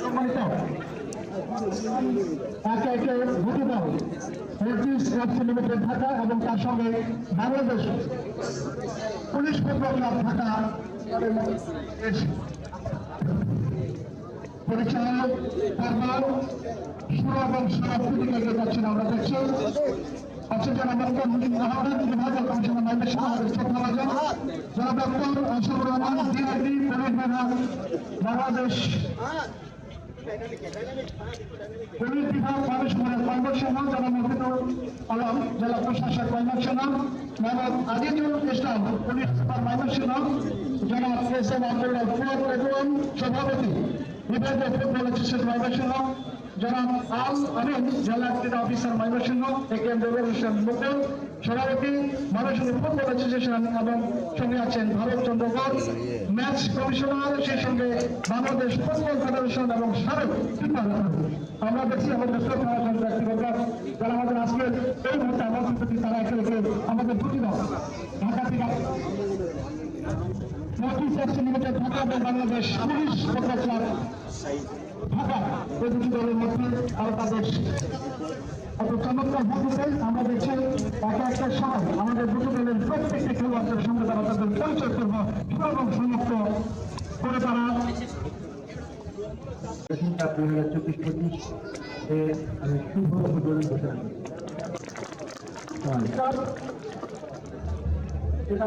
সম্মানিত একে একে ভোটে দাও রাষ্ট্র লিমিটেড ঢাকা এবং তার সঙ্গে বাংলাদেশ পুলিশ ক্লাব ঢাকা পরিচালক পর্ব সুর এবং সমাপ্তি এগিয়ে যাচ্ছেন আমরা দেখছি। পুলিশ বিভাগ, বাংলাদেশ পুলিশ বিভাগ কমিশনারের কর্মসভা যারা মহিদুল আলম জেলা প্রশাসক কর্মসভা মোহাম্মদ আজিজুল ইসলাম, পুলিশ সুপার ময়মনসিংহ জনাব এস এম আব্দুল্লাহ সভাপতি, বিভাগীয় ফুটবল অ্যাসোসিয়েশন ময়মনসিংহ জনাব আল আমিন জেলা ক্রীড়া officer Mymensingh A K M revolution Mukul, সভাপতি ময়মনসিংহ ফুটবল অ্যাসোসিয়েশন এবং সঙ্গে আছেন ভারত চন্দ্রগড় ম্যাচ কমিশনার, সেই সঙ্গে বাংলাদেশ ফুটবল ফেডারেশন এবং সাবেক আমরা দেখছি আমাদের ব্যক্তিগত যারা আমাদের আজকে এই মুহূর্তে প্রতি তারা একে আমাদের দুটি ঢাকা থেকে পঁচিশ একশো ঢাকা বাংলাদেশ পুলিশ ক্লাব ঢাকা দলের মধ্যে আর তাদের এত চমৎকার ভূমিতে আমরা দেখছি একে একটা সময় আমাদের দুটো দলের প্রত্যেকটি খেলোয়াড়দের সঙ্গে তারা তাদের পরিচয় করব। এবং সমাপ্ত করে তারা। দুই হাজার চব্বিশ পঁচিশ এ শুভ উদ্বোধন ঘোষণা। করি এটা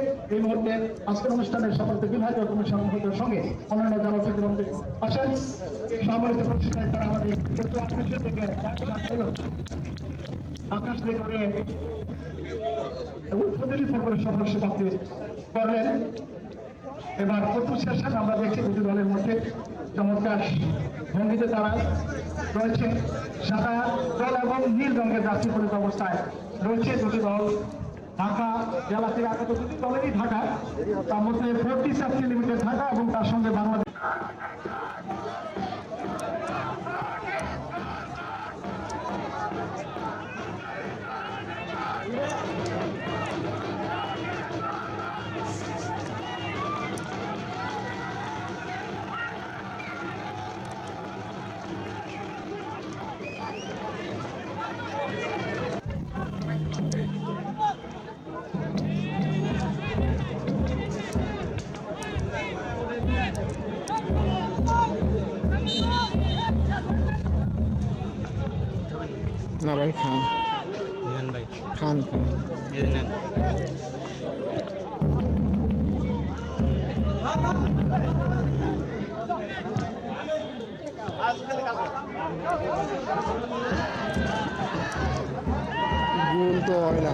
এই মুহূর্তে আজকের অনুষ্ঠানের সকলকে বিভাগীয় কমিশন সঙ্গে অন্যান্য যারা আসেন সম্মানিত প্রতিষ্ঠানে তারা আমাদের আকাশ থেকে উদ্বোধনী পর্বের সদস্য প্রাপ্তি করলেন। এবার প্রথম সেশন আমরা দেখছি দুটি দলের মধ্যে চমৎকার ভঙ্গিতে তারা রয়েছে। সাদা দল এবং নীল রঙের জার্সি পরিত অবস্থায় রয়েছে দুটি দল। ঢাকা জেলা থেকে আগত দুটি দলেরই ঢাকা, তার মধ্যে ফোর্টি সাত কিলোমিটার ঢাকা এবং তার সঙ্গে বাংলাদেশ না ভাই খান। ভাই। খান খান। গুণ তো হয় না।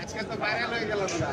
আজকে তো ভাইরাল হয়ে গেল না